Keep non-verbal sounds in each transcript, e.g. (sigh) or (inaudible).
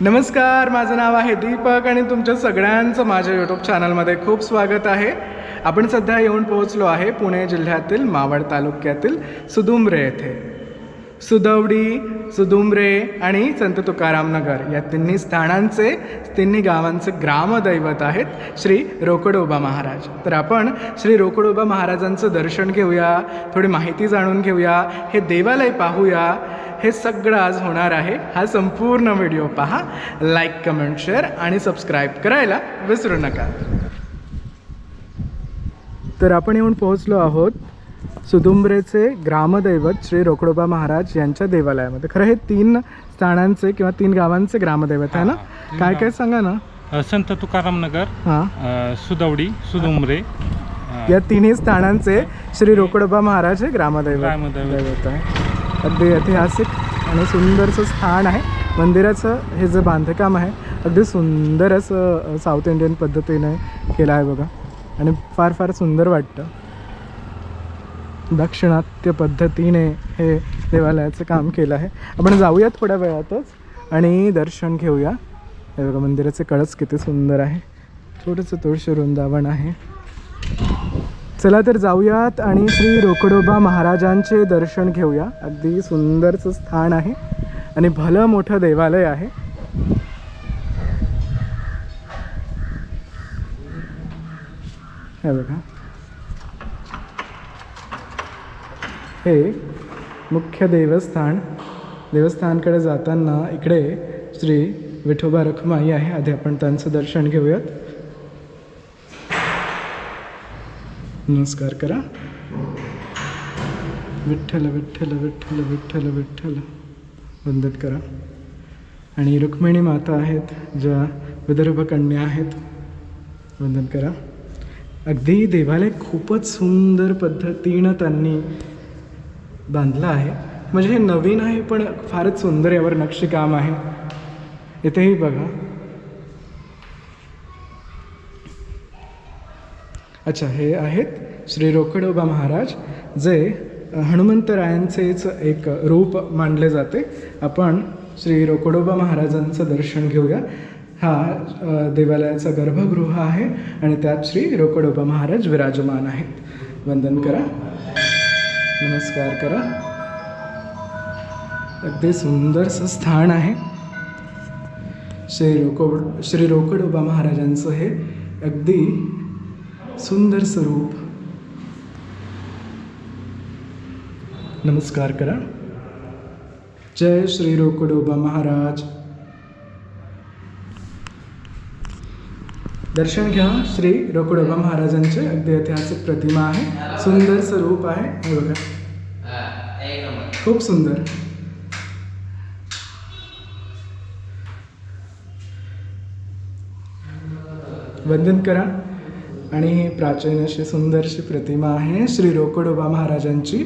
नमस्कार माझं नाव आहे दीपक आणि तुमच्या सगळ्यांचं माझ्या यूट्यूब चॅनलमध्ये खूप स्वागत आहे. आपण सध्या येऊन पोहोचलो आहे पुणे जिल्ह्यातील मावळ तालुक्यातील सुदुंब्रे येथे. सुदवडी सुदुमरे आणि संत तुकारामनगर या तिन्ही स्थानांचे तिन्ही गावांचे ग्रामदैवत आहेत श्री रोकडोबा महाराज. तर आपण श्री रोकडोबा महाराजांचं दर्शन घेऊया थोडी माहिती जाणून घेऊया हे देवालय पाहूया. हे सगळं आज होणार आहे. हा संपूर्ण व्हिडिओ पहा. लाईक कमेंट शेअर आणि सबस्क्राईब करायला विसरू नका. तर आपण येऊन पोहोचलो आहोत सुदुंब्रेचे ग्रामदैवत श्री रोकडोबा महाराज यांच्या देवालयामध्ये. खरं हे तीन स्थानांचे किंवा तीन गावांचे ग्रामदैवत आहे ना? काय. काय सांगा ना? संत तुकाराम नगर हां. सुदवडी सुदुमरे अ, या तिन्ही स्थानांचे श्री रोकडोबा महाराज हे ग्रामदैवत. ग्रामदैवत. दैवत आहे. अगदी ऐतिहासिक आणि सुंदरसं स्थान आहे. मंदिराचं हे जे बांधकाम आहे अगदी सुंदर असं साऊथ इंडियन पद्धतीने केलं आहे बघा. आणि फार फार सुंदर वाटतं. दाक्षिणात्य पद्धतीने हे देवालयाचं काम केलं आहे. आपण जाऊया थोड्या वेळातच आणि दर्शन घेऊया. हे बघा मंदिराचे कळस किती सुंदर आहे. थोडंसं तुळशी वृंदावन आहे. चला तर जाऊयात आणि श्री रोकडोबा महाराजांचे दर्शन घेऊया. अगदी सुंदरचं स्थान आहे आणि भलं मोठं देवालय आहे. हे बघा. हे मुख्य देवस्थान. देवस्थानकडे जाताना इकडे श्री विठोबा रखमाई आहे. आधी आपण त्यांचं दर्शन घेऊयात. नमस्कार करा. विठ्ठल विठ्ठल विठ्ठल विठ्ठल विठ्ठल. वंदन करा. आणि रुक्मिणी माता आहेत ज्या विदर्भ कन्या आहेत. वंदन करा. अगदी देवालय खूपच सुंदर पद्धतीनं त्यांनी बांधलं आहे. म्हणजे हे नवीन आहे पण फारच सुंदर यावर नक्षीकाम आहे. इथेही बघा. अच्छा हे आहेत श्री रोकडोबा महाराज जे हनुमंतरायांचेच एक रूप मानले जाते. आपण श्री रोकडोबा महाराजांचं दर्शन घेऊया. हा देवालयाचा गर्भगृह आहे आणि त्यात श्री रोकडोबा महाराज विराजमान आहेत. वंदन करा. नमस्कार करा. अगदी सुंदरसं स्थान आहे. श्री रोको श्री रोकडोबा महाराजांचं हे अगदी सुंदर स्वरूप. नमस्कार करा. जय श्री रोकडोबा महाराज. दर्शन घ्या. श्री रोकडोबा महाराजांचे अगदी ऐतिहासिक प्रतिमा आहे. सुंदर स्वरूप आहे. हे बघा. खूप सुंदर. वंदन करा. आणि ही प्राचीन अशी सुंदरशी प्रतिमा आहे श्री रोकडोबा महाराजांची.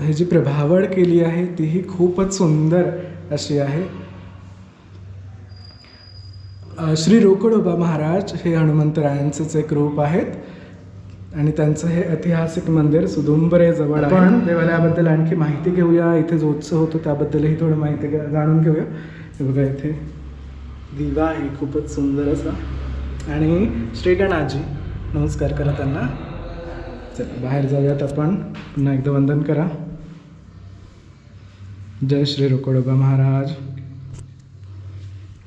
ही जी प्रभावळ केली आहे तीही खूपच सुंदर अशी आहे. श्री रोकडोबा महाराज हे हनुमंतरायांचंच एक रूप आहेत आणि त्यांचं हे ऐतिहासिक मंदिर सुदुंबरे जवळ आहे. पण देवालयाबद्दल आणखी माहिती घेऊया इथे जो उत्सव होतो त्याबद्दलही थोडं माहिती जाणून घेऊया. हे बघा इथे. दिवा आहे खूपच सुंदर असा. आणि श्रीगणाजी नमस्कार करा त्यांना. चला बाहेर जाऊयात आपण. पुन्हा एकदा वंदन करा. जय श्री रोकडोबा महाराज.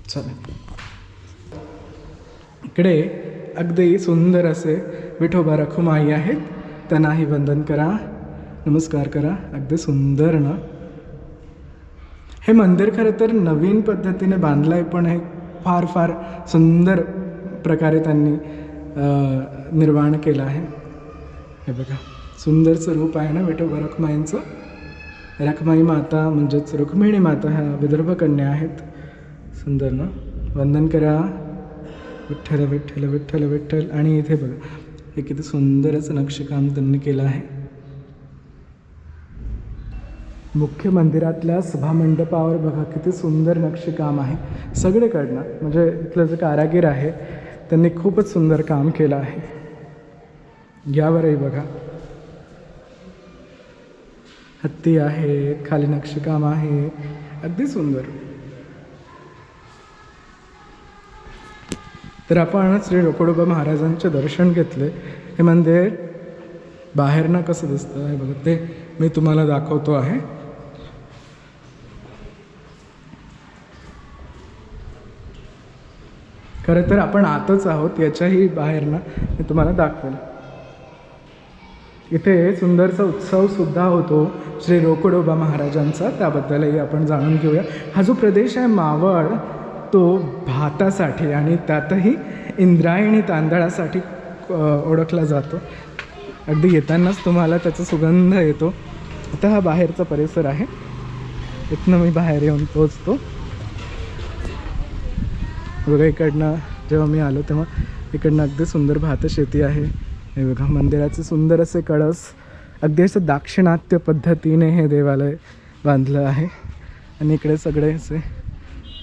चला. इकडे अगदी सुंदर असे विठोबा रखुमाई आहेत. त्यांनाही वंदन करा. नमस्कार करा. अगदी सुंदर ना. हे मंदिर खरं तर नवीन पद्धतीने बांधलं आहे पण हे फार फार सुंदर प्रकारे त्यांनी निर्माण केलं आहे. हे बघा. सुंदरचं रूप आहे ना विठोबा रखमाईंचं? रखमाई माता म्हणजेच रुक्मिणी माता ह्या विदर्भ कन्या आहेत. सुंदर ना? वंदन करा. विठ्ठल विठ्ठल विठ्ठल विठ्ठल. आणि इथे बघा. हे किती सुंदरच नक्षीकाम त्यांनी केलं आहे. मुख्य मंदिरातल्या सभामंडपावर बघा किती सुंदर नक्षीकाम आहे. सगळीकडनं म्हणजे इथलं जे कारागीर आहे त्यांनी खूपच सुंदर काम केलं आहे. यावरही बघा. हत्ती आहे खाली नक्षीकाम आहे. अगदी सुंदर. तर आपण श्री रोकडोबा महाराजांचे दर्शन घेतले. हे मंदिर बाहेरनं कसं दिसतं हे बघते मी तुम्हाला दाखवतो आहे. खरं तर आपण आतच आहोत याच्याही बाहेरनं. मी तुम्हाला दाखवेल. इथे सुंदरसा उत्सवसुद्धा होतो श्री रोकडोबा महाराजांचा त्याबद्दलही आपण जाणून घेऊया. हा जो प्रदेश आहे मावळ तो भातासाठी आणि त्यातही इंद्रायणी तांदळासाठी ओळखला जातो. अगदी येतानाच तुम्हाला त्याचा सुगंध येतो. आता हा बाहेरचा परिसर आहे. इथनं मी बाहेर येऊन पोचतो. बघा इकडनं जेव्हा मी आलो तेव्हा इकडनं अगदी सुंदर भातशेती आहे. हे बघा मंदिराचे सुंदर असे कळस अगदी असं दाक्षिणात्य पद्धतीने हे देवालय बांधलं आहे. आणि इकडे सगळे असे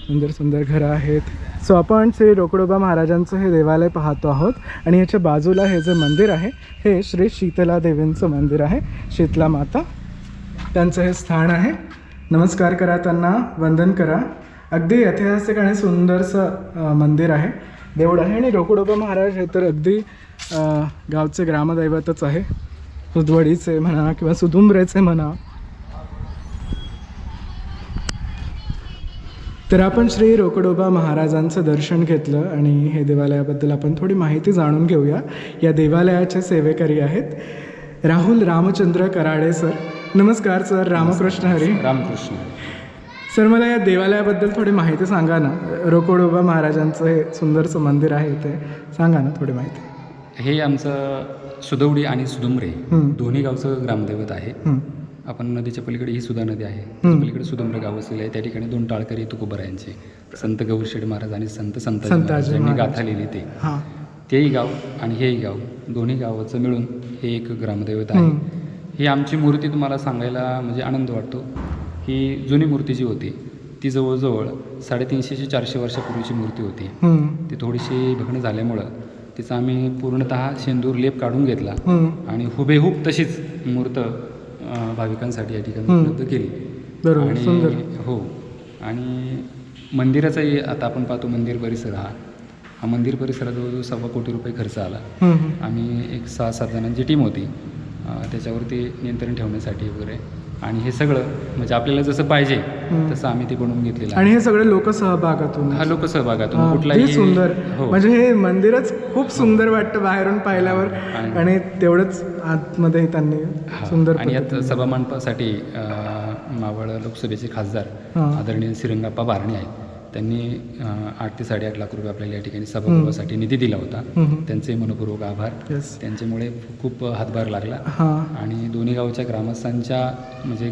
सुंदर सुंदर घरं आहेत. सो आपण श्री रोकडोबा महाराजांचं हे देवालय पाहतो आहोत. आणि याच्या बाजूला हे जे मंदिर आहे हे श्री शीतला देवींचं मंदिर आहे. शीतला माता त्यांचं हे स्थान आहे. नमस्कार करा त्यांना वंदन करा. अगदी ऐतिहासिक आणि सुंदरसं मंदिर आहे. देवळ आहे आणि रोकडोबा महाराज हे तर अगदी गावचे ग्रामदैवतच आहे. सुदवडीचे म्हणा किंवा सुदुंबरेचे म्हणा. तर आपण श्री रोकडोबा महाराजांचं दर्शन घेतलं आणि हे देवालयाबद्दल आपण थोडी माहिती जाणून घेऊया. या देवालयाचे सेवेकरी आहेत राहुल रामचंद्र कराडे सर. नमस्कार सर रामकृष्ण हरी. रामकृष्ण. सर मला या देवालयाबद्दल थोडी माहिती सांगा ना. रोकडोबा महाराजांचं हे सुंदरसं मंदिर आहे इथे. सांगा ना थोडी माहिती. हे आमचं सुदवडी आणि सुदुमरे. दोन्ही गावचं ग्रामदैवत आहे. आपण नदीच्या पलीकडे ही सुधा नदी आहे. पलीकडे सुदुमरे गाव वसलेले आहे. त्या ठिकाणी दोन टाळकरी तुकोबरायांचे. संत गौरशेठ महाराज आणि संत संत महाराज. गाथा लिहिली ते. तेही गाव आणि हेही गाव दोन्ही गावाचं मिळून हे एक ग्रामदैवत आहे. ही आमची मूर्ती तुम्हाला सांगायला म्हणजे आनंद वाटतो. ही जुनी मूर्ती जी होती ती जवळजवळ साडेतीनशे ते चारशे वर्षापूर्वीची मूर्ती होती. ती थोडीशी भग्न झाल्यामुळं तिचा आम्ही पूर्णतः शेंदूर लेप काढून घेतला. आणि हुबेहूब तशीच मूर्त भाविकांसाठी या ठिकाणी. उपलब्ध केली. बरोबर आणि हो. आणि मंदिराचाही आता आपण पाहतो मंदिर परिसर हा. हा मंदिर परिसरात जवळजवळ सव्वा कोटी रुपये खर्च आला. आम्ही एक सहा सात जणांची टीम होती. त्याच्यावरती नियंत्रण ठेवण्यासाठी वगैरे आणि हे सगळं म्हणजे आपल्याला जसं पाहिजे. तसं आम्ही ते बनवून घेतलेलं आणि हे सगळे लोकसहभागातून हा लोकसहभागातून कुठलाही सुंदर हो म्हणजे हे मंदिरच खूप सुंदर वाटतं बाहेरून पाहिल्यावर आणि- तेवढंच आतमध्ये त्यांनी हा. सुंदर आणि यात सभामंडपासाठी मावळ लोकसभेचे खासदार. आदरणीय श्रीरंगाप्पा बारणे आहेत त्यांनी आठ ते साडेआठ लाख रुपये आपल्याला या ठिकाणी सभागृहासाठी निधी दिला होता. त्यांचे मनपूर्वक आभार. त्यांच्यामुळे खूप हातभार लागला. आणि दोन्ही गावच्या ग्रामस्थांच्या म्हणजे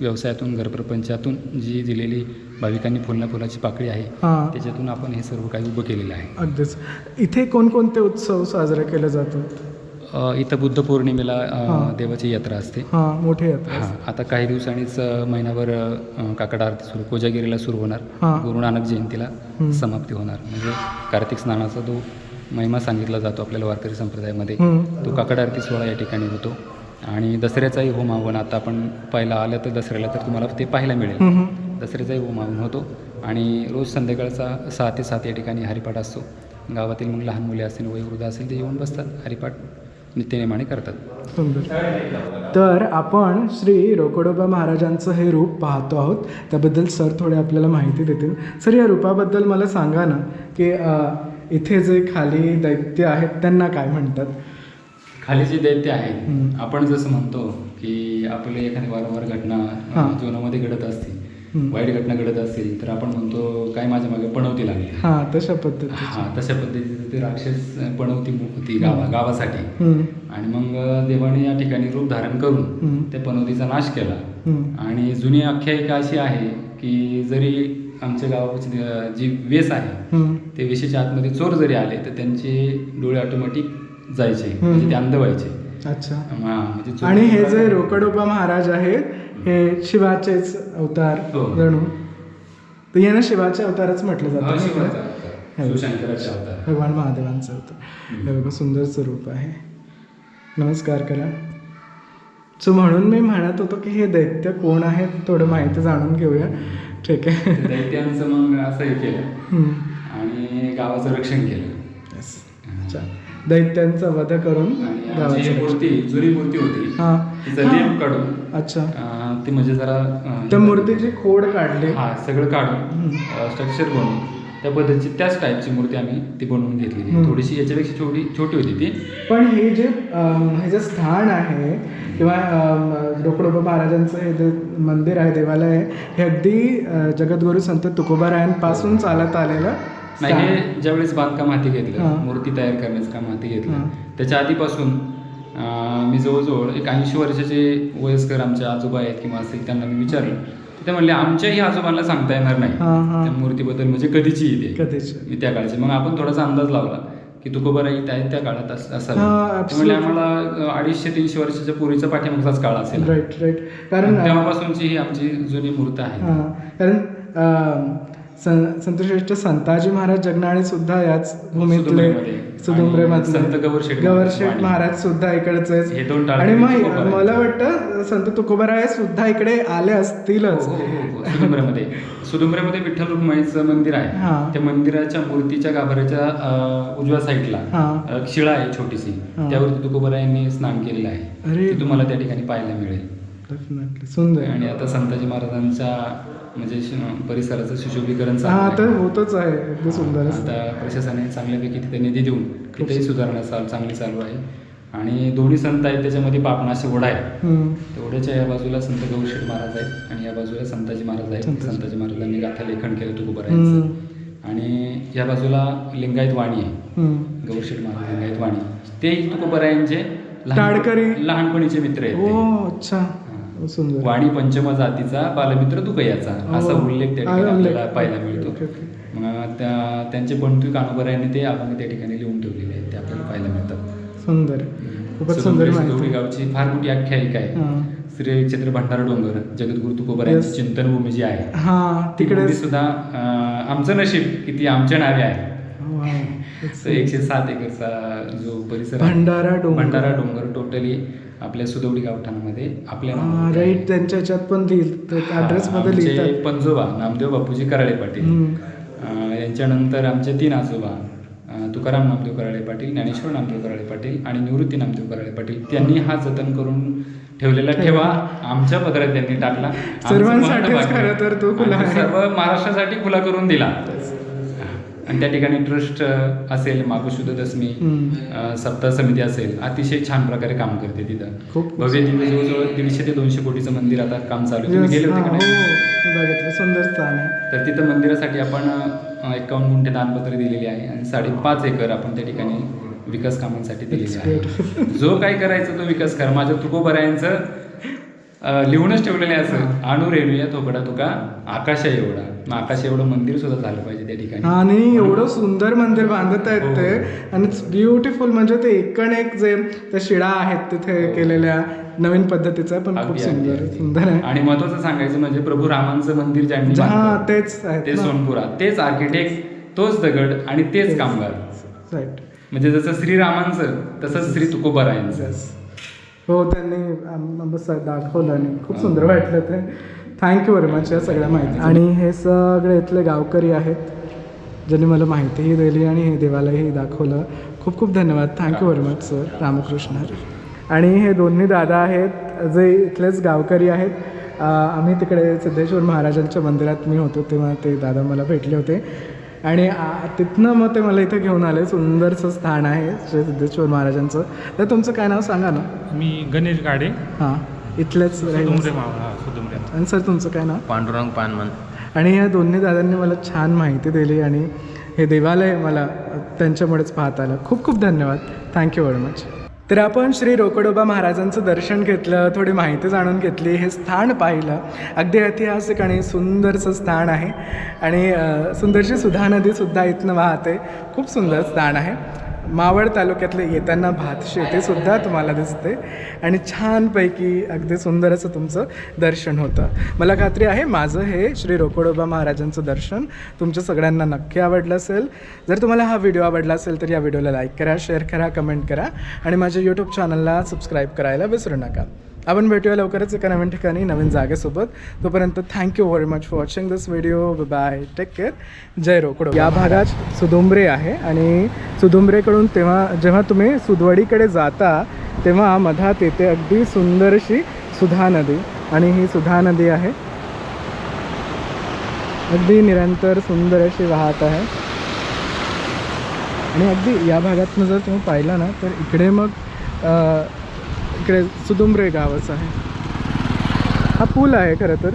व्यवसायातून घरप्रपंचातून जी दिलेली भाविकांनी फुलना फुलाची पाकळी आहे त्याच्यातून आपण हे सर्व काही उभं केलेलं आहे. अगदीच. इथे कोणकोणते उत्सव साजरे केले जातात? अं, इथं बुद्ध पौर्णिमेला अं. देवाची यात्रा असते हां मोठे यात्रा हां आता काही दिवसांनीच अ, महिनाभर अ, काकड आरती सुरू कोजागिरीला सुरू होणार हां. गुरु नानक जयंतीला. समाप्ती होणार म्हणजे कार्तिक स्नानाचा जो महिमा सांगितला जातो आपल्याला वारकरी संप्रदायामध्ये. तो काकड आरती सोहळा या ठिकाणी होतो आणि दसऱ्याचाही होम हवन आता आपण पाहायला आलं तर दसऱ्याला तर तुम्हाला ते पाहायला मिळेल. दसऱ्याचाही होम हवन होतो आणि रोज संध्याकाळचा सहा ते सात या ठिकाणी हरिपाठ असतो गावातील मग लहान मुले असतील वयोवृद्ध असतील ते येऊन बसतात हरिपाठ नित्यनेमाने करतात. सुंदर. तर आपण श्री रोकडोबा महाराजांचं हे रूप पाहतो आहोत. त्याबद्दल सर थोडे आपल्याला माहिती देतील. सर या रूपाबद्दल मला सांगा ना की इथे जे खाली दैत्य आहेत त्यांना काय म्हणतात? खाली जे दैत्य आहे हम्म. आपण जसं म्हणतो की आपले एखादी वारंवार घटना. जीवनामध्ये घडत असते. हम्म. वाईट घटना घडत असतील तर आपण म्हणतो काय माझ्या मागे पणवती लागली. हां तशा पद्धतीचे. हा तशा पद्धतीचे. ते राक्षस पणवती होती गावा गावासाठी हं, आणि मग देवाने या ठिकाणी रूप धारण करून हं. त्या पनवतीचा नाश केला हं. आणि जुनी आख्यायिका अशी आहे की जरी आमच्या गावाची जी वेस आहे हं. ते वेशीच्या आतमध्ये चोर जरी आले तर त्यांचे डोळे ऑटोमॅटिक जायचे म्हणजे ते अंध व्हायचे अच्छा हा, म्हणजे आणि हे जे रोकडोबा महाराज आहेत हे शिवाचेच अवतार हो. जणू तर यांना शिवाचे अवतारच म्हटलं हा, जातं शिवाचा अवतार. शिवशंकराचे अवतार भगवान महादेवांचं अवतार. हे बघा सुंदरचं रूप आहे. नमस्कार करा. सो म्हणून मी म्हणत होतो की हे दैत्य कोण आहेत थोडं माहिती जाणून घेऊया. ठीक आहे. दैत्यांचं मग असं हे केलं. आणि गावाचं रक्षण केलं. Yes. अच्छा. दैत्यांचा वध करून गावाचं ही मूर्ती जुनी मूर्ती होती. हां. तिचा लेप काढून अच्छा. ती म्हणजे जरा त्या मूर्तीची खोड काढली. हा सगळं काढून स्ट्रक्चर बनवून. त्या पद्धतीची त्याच टाईपची मूर्ती आम्ही ती बनवून घेतलेली हम्म. थोडीशी याच्यापेक्षा छोटी छोटी होती ती पण हे जे हे जे स्थान आहे किंवा डोकडोबा महाराजांचं हे जे मंदिर आहे देवालय आहे हे अगदी जगद्गुरू संत तुकोबारायांपासून चालत आलेलं नाही. हे ज्यावेळेस बांधकाम हाती घेतलं हा. मूर्ती तयार करण्याचं काम हाती घेतलं हा. त्याच्या आधीपासून मी जवळजवळ एक ऐंशी वर्षाचे वयस्कर आमचे आजोबा आहेत किंवा असतील त्यांना मी विचारलं ते म्हणले आमच्याही आजोबांना सांगता येणार नाही. त्या मूर्तीबद्दल म्हणजे कधीची येते कधीची. त्या काळाचे. मग आपण थोडासा अंदाज लावला की तुकोबाराई त्या त्या काळात अस- असावी. absolutely. आम्हाला अडीचशे तीनशे वर्षाच्या पूर्वीचा पाठीमागचाच काळ असेल. राईट राईट कारण तेव्हापासूनची ही आमची जुनी मूर्त आहे. कारण संतश्रेष्ठ संताजी महाराज जगनाळे सुद्धा याच भूमीतले सुदुंबरेमध्ये. सुदुंबरे आणि संत गौरशेठ महाराज गवरशेठ. महाराज सुद्धा इकडचेच हे टाळके आणि मग. मला वाटतं संत तुकोबाराय सुद्धा इकडे आले असतीलच हो, हो, हो. सुदुंबऱ्यामध्ये सुदुंबऱ्यामध्ये विठ्ठल रुक्माईचं मंदिर. आहे त्या मंदिराच्या मूर्तीच्या गाभाऱ्याच्या उजव्या साईडला शिळा आहे छोटीशी. त्यावरती तुकोबरायांनी स्नान केलेलं आहे अरे तुम्हाला त्या ठिकाणी पाहायला मिळेल Definitely. सुंदर आणि आता संताजी महाराजांच्या म्हणजे परिसराचं सुशोभीकरण हा. तर होतच आहे अगदी सुंदर आता प्रशासनाने चांगल्यापैकी तिथे निधी देऊन तिथेही सुधारणा चाल चांगली चालू आहे आणि दोन्ही संत आहेत त्याच्यामध्ये पापणाशी ओढा आहे ओढ्याच्या या बाजूला संत गौशेठ महाराज आहेत आणि या बाजूला संताजी महाराज आहेत संताजी. संताजी महाराजांनी गाथा लेखन केलं. तुकोबरायांचं आणि या बाजूला लिंगायत वाणी आहे. गौशेठ महाराज लिंगायत वाणी तेही तुकोबरायांचे. लहानपणीचे मित्र आहेत ते. सुंदर. वाणी पंचम जातीचा बालमित्र तुकयाचा असा हो. उल्लेख त्या ठिकाणी. आपल्याला पाहायला मिळतो. त्यांचे बंधू कानोबरायांनी ते आपण त्या ठिकाणी लिहून ठेवलेले आहेत. ते आपल्याला पाहायला मिळतात. सुंदर. खूपच सुंदर माहिती. गावची फार मोठी आख्यायिका आहे. श्री क्षेत्र भंडारा डोंगर जगद्गुरु तुकोबरायांची Yes. चिंतनभूमी जी आहे. हा तिकडे सुद्धा आमचं नशीब की ती आमच्या नावे आहे. (laughs) एकशे सात एकरचा जो परिसर भंडारा डोंगर. भंडारा डोंगर टोटली आपल्या सुदवडी गावठाणामध्ये आपल्या नावावर आहे. राईट त्यांच्या ह्याच्यात पण लिहिल ऍड्रेस मध्ये आमचे लिहितात. पंजोबा नामदेव बापूजी कराळे पाटील. हम्म. अं, यांच्यानंतर आमचे तीन आजोबा अं, तुकाराम नामदेव कराळे पाटील ज्ञानेश्वर नामदेव कराळे पाटील आणि निवृत्ती नामदेव कराळे पाटील. त्यांनी हा जतन करून ठेवलेला ठेवा. आमच्या पदरात त्यांनी टाकला. आमचं सर्वांसाठीच महत्त्व खरं तर तो खुला आहे. सर्व महाराष्ट्रासाठी खुला करून दिला. आणि त्या ठिकाणी ट्रस्ट असेल माघशुद्ध दशमी सप्ताह समिती असेल अतिशय छान प्रकारे काम करते तिथं. खूप- भव्य दिव्य जवळजवळ दीडशे ते दोनशे कोटीचं मंदिर आता काम चालू आहे. तुम्ही Yes, गेले हा, होते हो का नाही? बघितलं सुंदर स्थान आहे. तर तिथं मंदिरासाठी आपण एकावन्न गुंठे दानपत्र दिलेली आहे आणि साडेपाच एकर आपण त्या ठिकाणी विकास कामांसाठी दिलेली आहे. जो काय करायचं तो विकास करा. माझ्या तुकोबरायांचं लिहूनच ठेवलेलं आहे असं. आणू रेणूया थोकडा तुका आकाशा एवढा. मग आकाश एवढं मंदिर सुद्धा झालं पाहिजे त्या ठिकाणी. आणि एवढं सुंदर मंदिर बांधत आहेत हो. ते. आणि ब्युटिफुल म्हणजे ते एकण एक जे त्या शिडा आहेत तिथे केलेल्या नवीन पद्धतीचा पण खूप सुंदर. सुंदर आहे. आणि महत्वाचं सांगायचं म्हणजे प्रभू रामांचं मंदिर ज्यांनी हा तेच आहेत ते. सोनपुरा तेच आर्किटेक्ट तोच दगड आणि तेच कामगार. म्हणजे जसं श्रीरामांचं तसंच श्री तुकोबरायांचं. हो त्यांनी बस दाखवलं आणि खूप सुंदर वाटलं ते. थँक्यू व्हेरी मच या सगळ्या माहिती आणि हे सगळे इथले गावकरी आहेत ज्यांनी मला माहितीही दिली आणि हे देवालाही दाखवलं. खूप खूप धन्यवाद. Thank you very much sir Ramkrishna. Hari. आणि हे दोन्ही दादा आहेत जे इथलेच गावकरी आहेत. आम्ही तिकडे सिद्धेश्वर महाराजांच्या मंदिरात मी होतो तेव्हा ते दादा मला भेटले होते. आणि आ- तिथनं मग ते मला इथं घेऊन आले. सुंदरसं स्थान आहे श्री सिद्धेश्वर महाराजांचं. तर तुमचं काय नाव सांगा ना. मी गणेश गाडे. हां इथलेच आणि सर तुमचं काय नाव? पांडुरंग पानमन. आणि या दोन्ही दादांनी मला छान माहिती दिली आणि हे देवालय मला त्यांच्यामुळेच पाहता आलं. खूप खूप धन्यवाद. थँक्यू व्हेरी मच तर आपण श्री रोकडोबा महाराजांचं दर्शन घेतलं थोडी माहिती जाणून घेतली हे स्थान पाहिलं. अगदी ऐतिहासिक आणि सुंदरसं स्थान आहे. आणि सुंदरशी सुधा नदीसुद्धा इथनं वाहते. खूप सुंदर स्थान आहे. मावळ तालुक्यातले येताना भात शेतीसुद्धा तुम्हाला दिसते. आणि छानपैकी अगदी सुंदर असं तुमचं दर्शन होतं. मला खात्री आहे माझं हे श्री रोकडोबा महाराजांचं दर्शन. तुमच्या सगळ्यांना नक्की आवडलं असेल. जर तुम्हाला हा व्हिडिओ आवडला असेल तर या व्हिडिओला लाईक करा शेअर करा कमेंट करा. आणि माझ्या यूट्यूब चॅनलला सबस्क्राईब करायला विसरू नका. आपण भेटूया लवकरच एका नवीन ठिकाणी नवीन जागेसोबत. तोपर्यंत thank you very much for watching this video bye take care जय रोकडो या भागात सुदुंबरे आहे आणि सुदुंबरेकडून तेव्हा जेव्हा तुम्ही सुदवडीकडे जाता तेव्हा मधात येते अगदी सुंदरशी सुधा नदी आणि ही सुधा नदी आहे. अगदी निरंतर सुंदर अशी वाहत आहे. आणि अगदी या भागातनं जर तुम्ही पाहिला ना तर इकडे मग इकडे सुदुंबरे गावच आहे. हा पूल आहे खरं तर.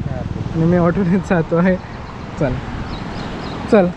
आणि मी ऑटोनेच जातो आहे. चल. चल.